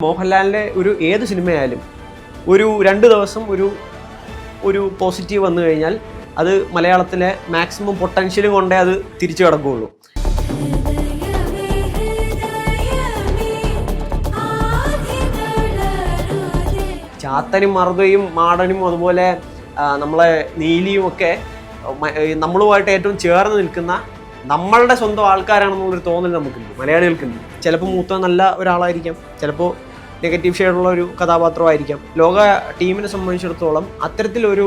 മോഹൻലാലിന്റെ ഒരു ഏത് സിനിമയായാലും ഒരു രണ്ട് ദിവസം ഒരു ഒരു പോസിറ്റീവ് വന്നു കഴിഞ്ഞാൽ അത് മലയാളത്തിലെ മാക്സിമം പൊട്ടൻഷ്യലും കൊണ്ടേ അത് തിരിച്ചു കിടക്കുകയുള്ളൂ ചാത്തനും മറുതയും മാടനും അതുപോലെ നമ്മളെ നീലിയും ഒക്കെ നമ്മളുമായിട്ട് ഏറ്റവും ചേർന്ന് നിൽക്കുന്ന നമ്മളുടെ സ്വന്തം ആൾക്കാരാണെന്നുള്ളൊരു തോന്നൽ നമുക്കുണ്ട് മലയാളികൾക്കുണ്ട്. ചിലപ്പോൾ മൂത്ത നല്ല ഒരാളായിരിക്കാം ചിലപ്പോൾ നെഗറ്റീവ് ഷെയ്ഡുള്ള ഒരു കഥാപാത്രമായിരിക്കാം. ലോക ടീമിനെ സംബന്ധിച്ചിടത്തോളം അത്തരത്തിലൊരു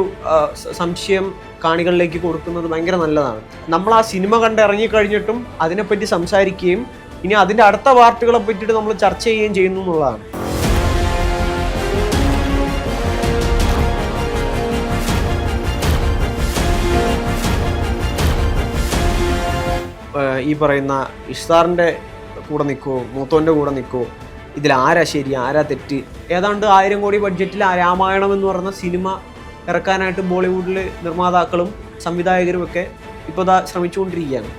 സംശയം കാണികളിലേക്ക് കൊടുക്കുന്നത് ഭയങ്കര നല്ലതാണ്. നമ്മൾ ആ സിനിമ കണ്ട് ഇറങ്ങിക്കഴിഞ്ഞിട്ടും അതിനെപ്പറ്റി സംസാരിക്കുകയും ഇനി അതിന്റെ അടുത്ത പാർട്ടുകളെ പറ്റിയിട്ട് നമ്മൾ ചർച്ച ചെയ്യുകയും ചെയ്യുന്നു എന്നുള്ളതാണ്. ഈ പറയുന്ന ഇഷ്താറിന്റെ കൂടെ നിൽക്കുമോ മൂത്തോന്റെ കൂടെ നിൽക്കുമോ ഇതിൽ ആരാ ശരി ആരാ തെറ്റ്? ഏതാണ്ട് ആയിരം കോടി ബഡ്ജറ്റിൽ ആ രാമായണം എന്ന് പറയുന്ന സിനിമ ഇറക്കാനായിട്ട് ബോളിവുഡിൽ നിർമ്മാതാക്കളും സംവിധായകരും ഒക്കെ ഇപ്പോൾ ഇതാ ശ്രമിച്ചുകൊണ്ടിരിക്കുകയാണ്.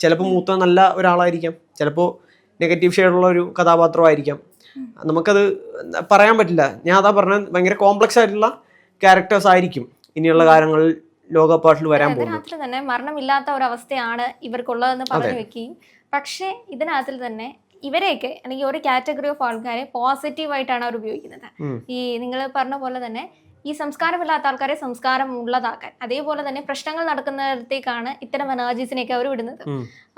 ചിലപ്പോൾ മൂത്ത നല്ല ഒരാളായിരിക്കാം ചിലപ്പോൾ നെഗറ്റീവ് ഷെയ്ഡുള്ള ഒരു കഥാപാത്രമായിരിക്കാം. നമുക്കത് പറയാൻ പറ്റില്ല. ഞാൻ അതാ പറഞ്ഞത് ഭയങ്കര കോംപ്ലക്സ് ആയിട്ടുള്ള ക്യാരക്ടേഴ്സ് ആയിരിക്കും ഇനിയുള്ള കാലങ്ങളിൽ ലോകപാട്ടിൽ വരാൻ പോകുന്നത്. മരണമില്ലാത്ത തന്നെ മരണമില്ലാത്ത ഒരവസ്ഥയാണ് ഇവർക്കുള്ളതെന്ന് പറഞ്ഞു വെക്കുകയും പക്ഷേ ഇതിനകത്തിൽ തന്നെ ഇവരെയൊക്കെ അല്ലെങ്കിൽ ഒരു കാറ്റഗറി ഓഫ് ആൾക്കാരെ പോസിറ്റീവായിട്ടാണ് അവർ ഉപയോഗിക്കുന്നത്. ഈ നിങ്ങൾ പറഞ്ഞ പോലെ തന്നെ ഈ സംസ്കാരമില്ലാത്ത ആൾക്കാരെ സംസ്കാരം ഉള്ളതാക്കാൻ. അതേപോലെ തന്നെ പ്രശ്നങ്ങൾ നടക്കുന്നിടത്തേക്കാണ് ഇത്തരം എനർജീസിനെയൊക്കെ അവർ വിടുന്നത്.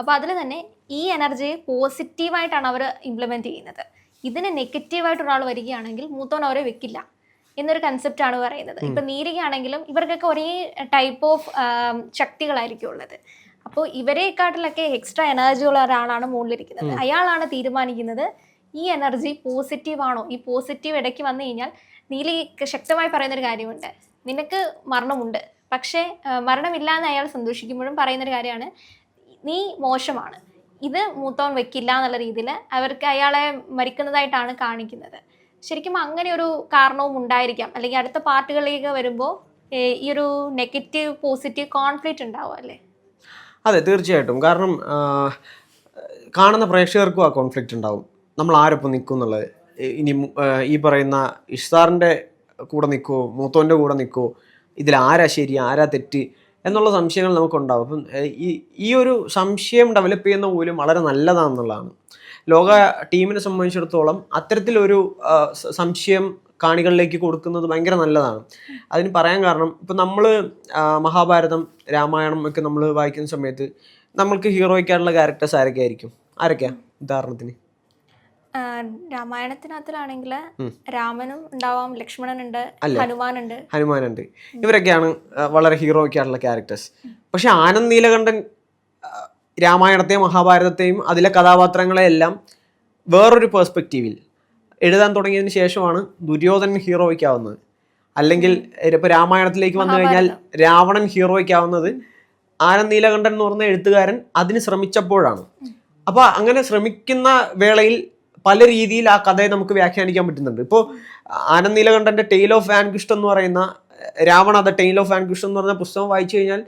അപ്പോൾ അതിൽ തന്നെ ഈ എനർജിയെ പോസിറ്റീവായിട്ടാണ് അവർ ഇംപ്ലിമെന്റ് ചെയ്യുന്നത്. ഇതിന് നെഗറ്റീവായിട്ട് ഒരാൾ വരികയാണെങ്കിൽ മൂത്തോൻ അവരെ വെക്കില്ല എന്നൊരു കൺസെപ്റ്റ് ആണ് പറയുന്നത്. ഇപ്പൊ നീരികയാണെങ്കിലും ഇവർക്കൊക്കെ ഒരേ ടൈപ്പ് ഓഫ് ശക്തികളായിരിക്കും ഉള്ളത്. അപ്പോൾ ഇവരെക്കാട്ടിലൊക്കെ എക്സ്ട്രാ എനർജി ഉള്ള ഒരാളാണ് മുകളിലിരിക്കുന്നത്. അയാളാണ് തീരുമാനിക്കുന്നത് ഈ എനർജി പോസിറ്റീവ് ആണോ? ഈ പോസിറ്റീവ് ഇടയ്ക്ക് വന്നു കഴിഞ്ഞാൽ നീലി ശക്തമായി പറയുന്നൊരു കാര്യമുണ്ട്. നിനക്ക് മരണമുണ്ട്. പക്ഷേ മരണമില്ല എന്ന് അയാൾ സന്തോഷിക്കുമ്പോഴും പറയുന്നൊരു കാര്യമാണ് നീ മോശമാണ്. ഇത് മൂത്തോൻ വെക്കില്ല എന്നുള്ള രീതിയിൽ അവർക്ക് അയാളെ മരിക്കുന്നതായിട്ടാണ് കാണിക്കുന്നത്. ശരിക്കും അങ്ങനെ ഒരു കാരണവും ഉണ്ടായിരിക്കാം. അല്ലെങ്കിൽ അടുത്ത പാർട്ടുകളിലേക്ക് വരുമ്പോൾ ഈ ഒരു നെഗറ്റീവ് പോസിറ്റീവ് കോൺഫ്ലിക്റ്റ് ഉണ്ടാവും അല്ലേ? അതെ തീർച്ചയായിട്ടും. കാരണം കാണുന്ന പ്രേക്ഷകർക്കും ആ കോൺഫ്ലിക്റ്റ് ഉണ്ടാവും. നമ്മൾ ആരൊപ്പം നിൽക്കും എന്നുള്ളത്. ഇനി ഈ പറയുന്ന ഇഷ്താറിന്റെ കൂടെ നിൽക്കുമോ മൂത്തോന്റെ കൂടെ നിൽക്കുമോ ഇതിൽ ആരാ ശരി ആരാ തെറ്റ് എന്നുള്ള സംശയങ്ങൾ നമുക്കുണ്ടാവും. അപ്പം ഈ ഈ ഒരു സംശയം ഡെവലപ്പ് ചെയ്യുന്ന പോലും വളരെ നല്ലതാണെന്നുള്ളതാണ്. ലോക ടീമിനെ സംബന്ധിച്ചിടത്തോളം അത്തരത്തിലൊരു സംശയം കാണികളിലേക്ക് കൊടുക്കുന്നത് ഭയങ്കര നല്ലതാണ്. അതിന് പറയാൻ കാരണം ഇപ്പം നമ്മൾ മഹാഭാരതം രാമായണം ഒക്കെ നമ്മൾ വായിക്കുന്ന സമയത്ത് നമ്മൾക്ക് ഹീറോയ്ക്കായിട്ടുള്ള ക്യാരക്ടേഴ്സ് ആരൊക്കെ ആയിരിക്കും? ആരൊക്കെയാ ഉദാഹരണത്തിന്? രാമായണത്തിനകത്തിലാണെങ്കിൽ രാമനും ഉണ്ടാവാം ലക്ഷ്മണനുണ്ട്? ഹനുമാനുണ്ട്. ഹനുമാനുണ്ട്. ഇവരൊക്കെയാണ് വളരെ ഹീറോയ്ക്കായിട്ടുള്ള ക്യാരക്ടേഴ്സ് പക്ഷെ ആനന്ദ് നീലകണ്ഠൻ രാമായണത്തെയും മഹാഭാരതത്തെയും അതിലെ കഥാപാത്രങ്ങളെയെല്ലാം വേറൊരു പേഴ്സ്പെക്റ്റീവിൽ എഴുതാൻ തുടങ്ങിയതിന് ശേഷമാണ് ദുര്യോധനൻ ഹീറോയ്ക്കാവുന്നത്. അല്ലെങ്കിൽ ഇപ്പോൾ രാമായണത്തിലേക്ക് വന്നു കഴിഞ്ഞാൽ രാവണൻ ഹീറോയ്ക്കാവുന്നത്. ആനന്ദ് നീലകണ്ഠൻ എന്ന് പറഞ്ഞ എഴുത്തുകാരൻ അതിന് ശ്രമിച്ചപ്പോഴാണ്. അപ്പോൾ അങ്ങനെ ശ്രമിക്കുന്ന വേളയിൽ പല രീതിയിൽ ആ കഥയെ നമുക്ക് വ്യാഖ്യാനിക്കാൻ പറ്റുന്നുണ്ട്. ഇപ്പോൾ ആനന്ദ് നീലകണ്ഠന്റെ ടെയിൽ ഓഫ് ആൻഗിസ്റ്റ് എന്ന് പറയുന്ന Ravana the tale of angst എന്ന് പറഞ്ഞ പുസ്തകം വായിച്ചു കഴിഞ്ഞാൽ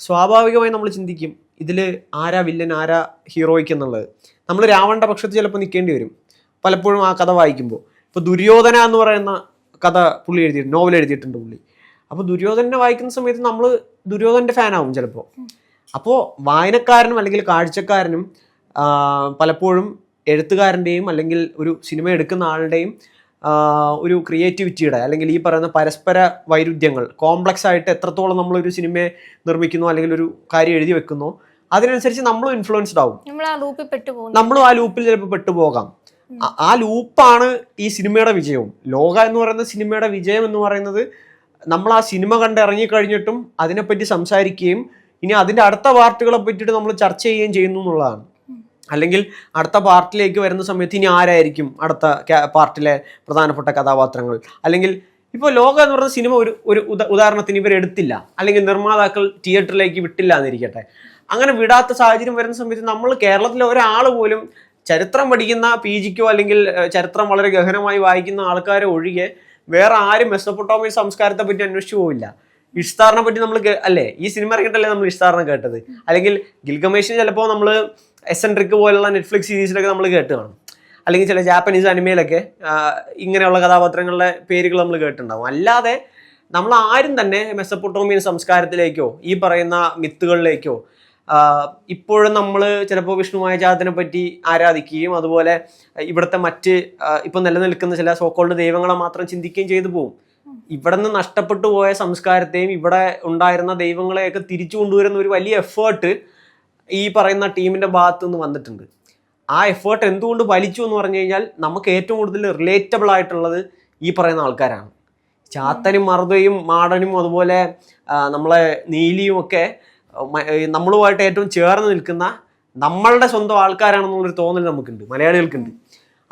സ്വാഭാവികമായി നമ്മൾ ചിന്തിക്കും ഇതിൽ ആരാ വില്ലൻ ആരാ ഹീറോയ്ക്ക് എന്നുള്ളത് നമ്മൾ രാവണന്റെ പക്ഷത്ത് ചിലപ്പോൾ നിൽക്കേണ്ടി വരും. പലപ്പോഴും ആ കഥ വായിക്കുമ്പോൾ ഇപ്പോൾ ദുര്യോധന എന്ന് പറയുന്ന കഥ പുള്ളി എഴുതിയിട്ടുണ്ട് നോവൽ എഴുതിയിട്ടുണ്ട് പുള്ളി. അപ്പോൾ ദുര്യോധനെ വായിക്കുന്ന സമയത്ത് നമ്മൾ ദുര്യോധന്റെ ഫാനാവും ചിലപ്പോൾ അപ്പോൾ വായനക്കാരനും അല്ലെങ്കിൽ കാഴ്ചക്കാരനും പലപ്പോഴും എഴുത്തുകാരന്റെയും അല്ലെങ്കിൽ ഒരു സിനിമ എടുക്കുന്ന ആളുടെയും ഒരു ക്രിയേറ്റിവിറ്റിയുടെ അല്ലെങ്കിൽ ഈ പറയുന്ന പരസ്പര വൈരുദ്ധ്യങ്ങൾ കോംപ്ലക്സ് ആയിട്ട് എത്രത്തോളം നമ്മൾ ഒരു സിനിമയെ നിർമ്മിക്കുന്നു അല്ലെങ്കിൽ ഒരു കാര്യം എഴുതി വെക്കുന്നു അതിനനുസരിച്ച് നമ്മളും ഇൻഫ്ലുവൻസ്ഡ് ആവും. നമ്മൾ നമ്മളും ആ ലൂപ്പിൽ ചിലപ്പോൾ പെട്ടുപോകാം. ആ- ലൂപ്പാണ് ഈ സിനിമയുടെ വിജയവും. ലോക എന്ന് പറയുന്ന സിനിമയുടെ വിജയം എന്ന് പറയുന്നത് നമ്മൾ ആ സിനിമ കണ്ട് ഇറങ്ങിക്കഴിഞ്ഞിട്ടും അതിനെപ്പറ്റി സംസാരിക്കുകയും ഇനി അതിന്റെ അടുത്ത പാർട്ടുകളെ പറ്റിയിട്ട് നമ്മൾ ചർച്ച ചെയ്യുകയും ചെയ്യുന്നു എന്നുള്ളതാണ്. അല്ലെങ്കിൽ അടുത്ത പാർട്ടിലേക്ക് വരുന്ന സമയത്ത് ഇനി ആരായിരിക്കും അടുത്ത പാർട്ടിലെ പ്രധാനപ്പെട്ട കഥാപാത്രങ്ങൾ? അല്ലെങ്കിൽ ഇപ്പോൾ ലോക എന്ന് പറയുന്ന സിനിമ ഒരു ഒരു ഉദാ- ഉദാഹരണത്തിന് ഇവർ എടുത്തില്ല. അല്ലെങ്കിൽ നിർമ്മാതാക്കൾ തിയേറ്ററിലേക്ക് വിട്ടില്ല എന്നിരിക്കട്ടെ. അങ്ങനെ വിടാത്ത സാഹചര്യം വരുന്ന സമയത്ത് നമ്മൾ കേരളത്തിലെ ഒരാൾ പോലും ചരിത്രം പഠിക്കുന്ന പി ജിക്കോ അല്ലെങ്കിൽ ചരിത്രം വളരെ ഗഹനമായി വായിക്കുന്ന ആൾക്കാരെ ഒഴികെ വേറെ ആരും മെസ്സപ്പൊട്ടോമിയ സംസ്കാരത്തെ പറ്റി അന്വേഷിച്ചു പോവില്ല. ഇഷ്താറിനെ പറ്റി നമ്മൾ അല്ലേ ഈ സിനിമ ഇറങ്ങിയിട്ടല്ലേ നമ്മൾ ഇഷ്താറിനെ കേട്ടത്? അല്ലെങ്കിൽ ഗിൽഗമേഷിന് ചിലപ്പോൾ നമ്മൾ എസ് എൻ ട്രിക്ക് പോലുള്ള നെറ്റ്ഫ്ലിക്സ് സീരീസിലൊക്കെ നമ്മൾ കേട്ട് കാണും. അല്ലെങ്കിൽ ചില ജാപ്പനീസ് അനിമയിലൊക്കെ ഇങ്ങനെയുള്ള കഥാപാത്രങ്ങളുടെ പേരുകൾ നമ്മൾ കേട്ടിട്ടുണ്ടാവും. അല്ലാതെ നമ്മൾ ആരും തന്നെ മെസ്സപ്പൊട്ടോമിയൻ സംസ്കാരത്തിലേക്കോ ഈ പറയുന്ന മിത്തുകളിലേക്കോ ഇപ്പോഴും നമ്മൾ ചിലപ്പോൾ വിഷ്ണുമായ ജാതനെ പറ്റി ആരാധിക്കുകയും അതുപോലെ ഇവിടുത്തെ മറ്റ് ഇപ്പം നിലനിൽക്കുന്ന ചില സോക്കോൾഡ് ദൈവങ്ങളെ മാത്രം ചിന്തിക്കുകയും ചെയ്തു പോകും ഇവിടെ നിന്ന് നഷ്ടപ്പെട്ടു പോയ സംസ്കാരത്തെയും ഇവിടെ ഉണ്ടായിരുന്ന ദൈവങ്ങളെയൊക്കെ തിരിച്ചു കൊണ്ടുവരുന്ന ഒരു വലിയ എഫേർട്ട് ഈ പറയുന്ന ടീമിന്റെ ഭാഗത്തു നിന്ന് വന്നിട്ടുണ്ട്. ആ എഫേർട്ട് എന്തുകൊണ്ട് വലിച്ചു എന്ന് പറഞ്ഞു കഴിഞ്ഞാൽ നമുക്ക് ഏറ്റവും കൂടുതൽ റിലേറ്റബിൾ ആയിട്ടുള്ളത് ഈ പറയുന്ന ആൾക്കാരാണ്. ചാത്തനും മറുതയും മാടനും അതുപോലെ നമ്മളെ നീലിയും ഒക്കെ നമ്മളുമായിട്ട് ഏറ്റവും ചേർന്ന് നിൽക്കുന്ന നമ്മളുടെ സ്വന്തം ആൾക്കാരാണെന്നുള്ളൊരു തോന്നൽ നമുക്കുണ്ട് മലയാളികൾക്കുണ്ട്.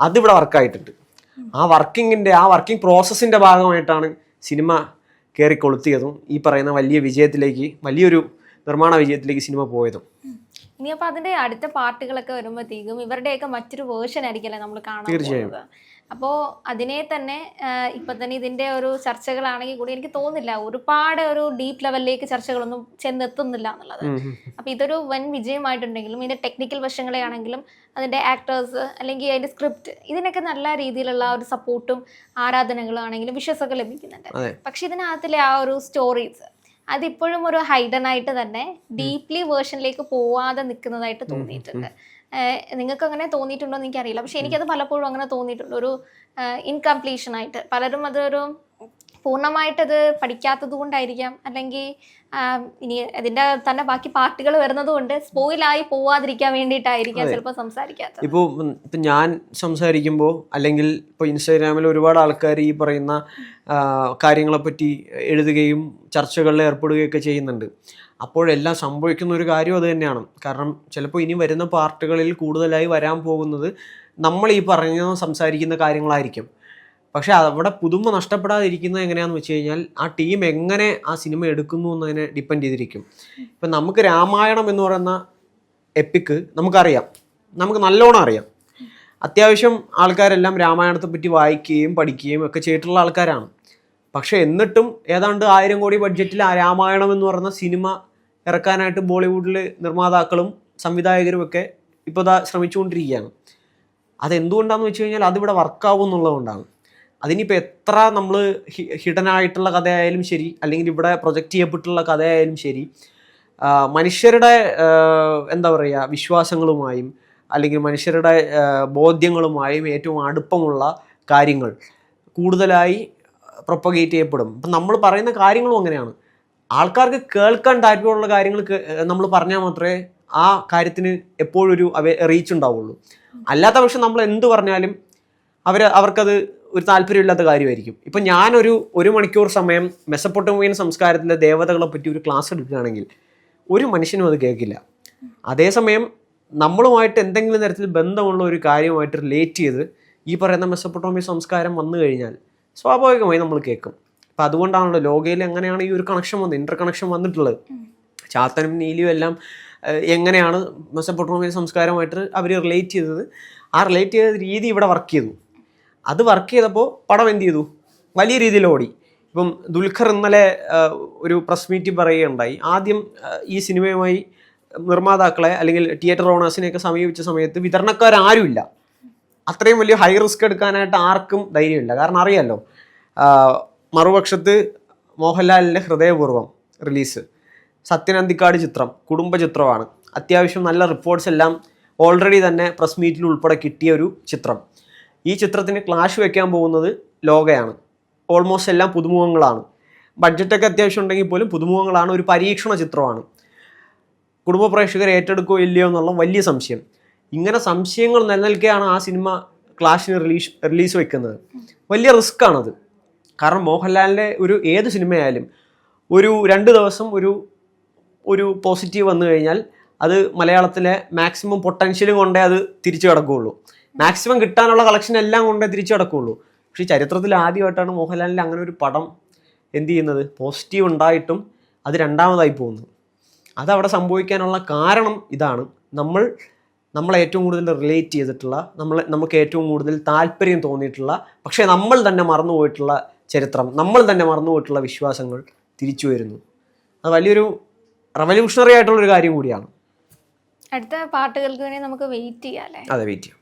അതിവിടെ വർക്കായിട്ടുണ്ട് ആ വർക്കിങ്ങിന്റെ ആ വർക്കിംഗ് പ്രോസസ്സിന്റെ ഭാഗമായിട്ടാണ് സിനിമ കയറി കൊളുത്തിയതും ഈ പറയുന്ന വലിയ വിജയത്തിലേക്ക് വലിയൊരു നിർമ്മാണ വിജയത്തിലേക്ക് സിനിമ പോയതും. ഇനി അപ്പൊ അതിന്റെ അടുത്ത പാർട്ടുകളൊക്കെ വരുമ്പോഴത്തേക്കും ഇവരുടെയൊക്കെ മറ്റൊരു വേർഷൻ ആയിരിക്കല്ലേ നമ്മൾ കാണാൻ തീർച്ചയായും. അപ്പോൾ അതിനെ തന്നെ ഇപ്പം തന്നെ ഇതിന്റെ ഒരു ചർച്ചകളാണെങ്കിൽ കൂടി എനിക്ക് തോന്നുന്നില്ല. ഒരുപാട് ഒരു ഡീപ്പ് ലെവലിലേക്ക് ചർച്ചകളൊന്നും ചെന്നെത്തുന്നില്ല എന്നുള്ളത്. ഉം. ഇതൊരു വൻ വിജയമായിട്ടുണ്ടെങ്കിലും ഇതിന്റെ ടെക്നിക്കൽ വശങ്ങളെ ആണെങ്കിലും അതിന്റെ ആക്ടേഴ്സ് അല്ലെങ്കിൽ അതിന്റെ സ്ക്രിപ്റ്റ് ഇതിനൊക്കെ നല്ല രീതിയിലുള്ള ഒരു സപ്പോർട്ടും ആരാധനകളും ആണെങ്കിലും വിശ്വസമൊക്കെ ലഭിക്കുന്നുണ്ട്. പക്ഷേ പക്ഷെ ഇതിനകത്തിലെ ആ ഒരു സ്റ്റോറീസ് അതിപ്പോഴും ഒരു ഹൈഡൻ ആയിട്ട് തന്നെ ഡീപ്ലി വേർഷനിലേക്ക് പോവാതെ നിൽക്കുന്നതായിട്ട് തോന്നിയിട്ടുണ്ട്. നിങ്ങൾക്ക് അങ്ങനെ തോന്നിയിട്ടുണ്ടോ എന്ന് എനിക്കറിയില്ല. പക്ഷെ എനിക്കത് പലപ്പോഴും അങ്ങനെ തോന്നിയിട്ടുണ്ട്. ഒരു ഇൻകംപ്ലീഷൻ ആയിട്ട്. പലരും അതൊരു പൂർണമായിട്ടത് പഠിക്കാത്തത് കൊണ്ടായിരിക്കാം. അല്ലെങ്കിൽ ഇനി അതിന്റെ തന്നെ ബാക്കി പാർട്ടികൾ വരുന്നത് കൊണ്ട് സ്പോയിലായി പോവാതിരിക്കാൻ വേണ്ടിയിട്ടായിരിക്കാം ചിലപ്പോൾ സംസാരിക്കാത്തത്. ഇപ്പോൾ ഇപ്പം ഞാൻ സംസാരിക്കുമ്പോൾ അല്ലെങ്കിൽ ഇപ്പോൾ ഇൻസ്റ്റാഗ്രാമിൽ ഒരുപാട് ആൾക്കാർ ഈ പറയുന്ന കാര്യങ്ങളെപ്പറ്റി എഴുതുകയും ചർച്ചകളിൽ ഏർപ്പെടുകയൊക്കെ ചെയ്യുന്നുണ്ട്. അപ്പോഴെല്ലാം സംഭവിക്കുന്ന ഒരു കാര്യം അത് തന്നെയാണ്. കാരണം ചിലപ്പോൾ ഇനി വരുന്ന പാർട്ടുകളിൽ കൂടുതലായി വരാൻ പോകുന്നത് നമ്മൾ ഈ പറഞ്ഞ സംസാരിക്കുന്ന കാര്യങ്ങളായിരിക്കും. പക്ഷെ അവിടെ പുതുമ നഷ്ടപ്പെടാതിരിക്കുന്നത് എങ്ങനെയാണെന്ന് വെച്ച് കഴിഞ്ഞാൽ ആ ടീം എങ്ങനെ ആ സിനിമ എടുക്കുന്നു എന്നതിനെ ഡിപ്പെൻഡ് ചെയ്തിരിക്കും. ഇപ്പം നമുക്ക് രാമായണം എന്ന് പറയുന്ന എപ്പിക്ക് നമുക്കറിയാം. നമുക്ക് നല്ലോണം അറിയാം. അത്യാവശ്യം ആൾക്കാരെല്ലാം രാമായണത്തെ പറ്റി വായിക്കുകയും പഠിക്കുകയും ഒക്കെ ചെയ്തിട്ടുള്ള ആൾക്കാരാണ്. പക്ഷേ എന്നിട്ടും ഏതാണ്ട് ആയിരം കോടി ബഡ്ജറ്റിൽ ആ രാമായണം എന്ന് പറയുന്ന സിനിമ ഇറക്കാനായിട്ട് ബോളിവുഡിൽ നിർമ്മാതാക്കളും സംവിധായകരും ഒക്കെ ഇപ്പോൾ ശ്രമിച്ചുകൊണ്ടിരിക്കുകയാണ്. അതെന്തുകൊണ്ടാണെന്ന് വെച്ച് കഴിഞ്ഞാൽ അതിവിടെ വർക്കാവും എന്നുള്ളതുകൊണ്ടാണ്. അതിനിപ്പോൾ എത്ര നമ്മൾ ഹിഡൻ ആയിട്ടുള്ള കഥയായാലും ശരി അല്ലെങ്കിൽ ഇവിടെ പ്രൊജക്റ്റ് ചെയ്യപ്പെട്ടുള്ള കഥയായാലും ശരി മനുഷ്യരുടെ എന്താ പറയുക വിശ്വാസങ്ങളുമായും അല്ലെങ്കിൽ മനുഷ്യരുടെ ബോധ്യങ്ങളുമായും ഏറ്റവും അടുപ്പമുള്ള കാര്യങ്ങൾ കൂടുതലായി പ്രൊപ്പഗേറ്റ് ചെയ്യപ്പെടും. അപ്പം നമ്മൾ പറയുന്ന കാര്യങ്ങളും അങ്ങനെയാണ്. ആൾക്കാർക്ക് കേൾക്കാൻ താല്പര്യമുള്ള കാര്യങ്ങൾ നമ്മൾ പറഞ്ഞാൽ മാത്രമേ ആ കാര്യത്തിന് എപ്പോഴൊരു അവ റീച്ച് ഉണ്ടാവുള്ളൂ. അല്ലാത്ത പക്ഷം നമ്മൾ എന്ത് പറഞ്ഞാലും അവർ അവർക്കത് ഒരു താല്പര്യമില്ലാത്ത കാര്യമായിരിക്കും. ഇപ്പം ഞാനൊരു ഒരു മണിക്കൂർ സമയം മെസ്സപ്പൊട്ടോമിയൻ സംസ്കാരത്തിലെ ദേവതകളെ പറ്റി ഒരു ക്ലാസ് എടുക്കുകയാണെങ്കിൽ ഒരു മനുഷ്യനും അത് കേൾക്കില്ല. അതേസമയം നമ്മളുമായിട്ട് എന്തെങ്കിലും തരത്തിൽ ബന്ധമുള്ള ഒരു കാര്യമായിട്ട് റിലേറ്റ് ചെയ്ത് ഈ പറയുന്ന മെസ്സപ്പൊട്ടോമിയ സംസ്കാരം വന്നു കഴിഞ്ഞാൽ സ്വാഭാവികമായി നമ്മൾ കേൾക്കും. അപ്പം അതുകൊണ്ടാണല്ലോ ലോകയിൽ എങ്ങനെയാണ് ഈ ഒരു കണക്ഷൻ വന്നത് ഇന്റർ കണക്ഷൻ വന്നിട്ടുള്ളത്. ചാത്തനും നീലിയും എല്ലാം എങ്ങനെയാണ് മെസ്സപ്പൊട്ടോമിയ സംസ്കാരമായിട്ട് അവർ റിലേറ്റ് ചെയ്തത്? ആ റിലേറ്റ് ചെയ്ത രീതി ഇവിടെ വർക്ക് ചെയ്തു. അത് വർക്ക് ചെയ്തപ്പോൾ പടം എന്ത് ചെയ്തു? വലിയ രീതിയിൽ ഓടി. ഇപ്പം ദുൽഖർ ഇന്നലെ ഒരു പ്രസ് മീറ്റ് പറയുകയുണ്ടായി. ആദ്യം ഈ സിനിമയുമായി നിർമ്മാതാക്കളെ അല്ലെങ്കിൽ തിയേറ്റർ ഓണേഴ്സിനെയൊക്കെ സമീപിച്ച സമയത്ത് വിതരണക്കാരാരുമില്ല. അത്രയും വലിയ ഹൈ റിസ്ക് എടുക്കാനായിട്ട് ആർക്കും ധൈര്യമില്ല. കാരണം അറിയാമല്ലോ മറുപക്ഷത്ത് മോഹൻലാലിന്റെ ഹൃദയപൂർവം റിലീസ് സത്യൻ അന്തിക്കാട് ചിത്രം കുടുംബ ചിത്രമാണ്. അത്യാവശ്യം നല്ല റിപ്പോർട്ട്സ് എല്ലാം ഓൾറെഡി തന്നെ പ്രസ് മീറ്റിൽ ഉൾപ്പെടെ കിട്ടിയ ഒരു ചിത്രം. ഈ ചിത്രത്തിന് ക്ലാഷ് വെക്കാൻ പോകുന്നത് ലോകയാണ്. ഓൾമോസ്റ്റ് എല്ലാം പുതുമുഖങ്ങളാണ്. ബഡ്ജറ്റൊക്കെ അത്യാവശ്യം ഉണ്ടെങ്കിൽ പോലും പുതുമുഖങ്ങളാണ് ഒരു പരീക്ഷണ ചിത്രമാണ്. കുടുംബ പ്രേക്ഷകർ ഏറ്റെടുക്കുകയോ ഇല്ലയോ എന്നുള്ള വലിയ സംശയം. ഇങ്ങനെ സംശയങ്ങൾ നിലനിൽക്കുകയാണ് ആ സിനിമ ക്ലാഷിന് റിലീസ് റിലീസ് വെക്കുന്നത്. വലിയ റിസ്ക് ആണത്. കാരണം മോഹൻലാലിന്റെ ഒരു ഏത് സിനിമയായാലും ഒരു രണ്ട് ദിവസം ഒരു ഒരു പോസിറ്റീവ് വന്നു കഴിഞ്ഞാൽ അത് മലയാളത്തിലെ മാക്സിമം പൊട്ടൻഷ്യലും കൊണ്ടേ അത് തിരിച്ചു കിടക്കുകയുള്ളൂ. മാക്സിമം കിട്ടാനുള്ള കളക്ഷൻ എല്ലാം കൊണ്ടേ തിരിച്ചു കിടക്കുള്ളൂ. പക്ഷേ ചരിത്രത്തിൽ ആദ്യമായിട്ടാണ് മോഹൻലാലിന്റെ അങ്ങനെ ഒരു പടം എന്ത് ചെയ്യുന്നത്? പോസിറ്റീവ് ഉണ്ടായിട്ടും അത് രണ്ടാമതായി പോകുന്നു അതവിടെ സംഭവിക്കാനുള്ള കാരണം ഇതാണ്. നമ്മൾ നമ്മളെ ഏറ്റവും കൂടുതൽ റിലേറ്റ് ചെയ്തിട്ടുള്ള നമ്മൾ നമുക്ക് ഏറ്റവും കൂടുതൽ താല്പര്യം തോന്നിയിട്ടുള്ള പക്ഷേ നമ്മൾ തന്നെ മറന്നുപോയിട്ടുള്ള ചരിത്രം നമ്മൾ തന്നെ മറന്നുപോയിട്ടുള്ള വിശ്വാസങ്ങൾ തിരിച്ചു വരുന്നു. അത് വലിയൊരു റവല്യൂഷണറി ആയിട്ടുള്ള ഒരു കാര്യം കൂടിയാണ്. അടുത്ത പാട്ടുകൾക്ക് വേണ്ടി നമുക്ക് വെയിറ്റ് ചെയ്യാം അതെ വെയിറ്റ് ചെയ്യാം.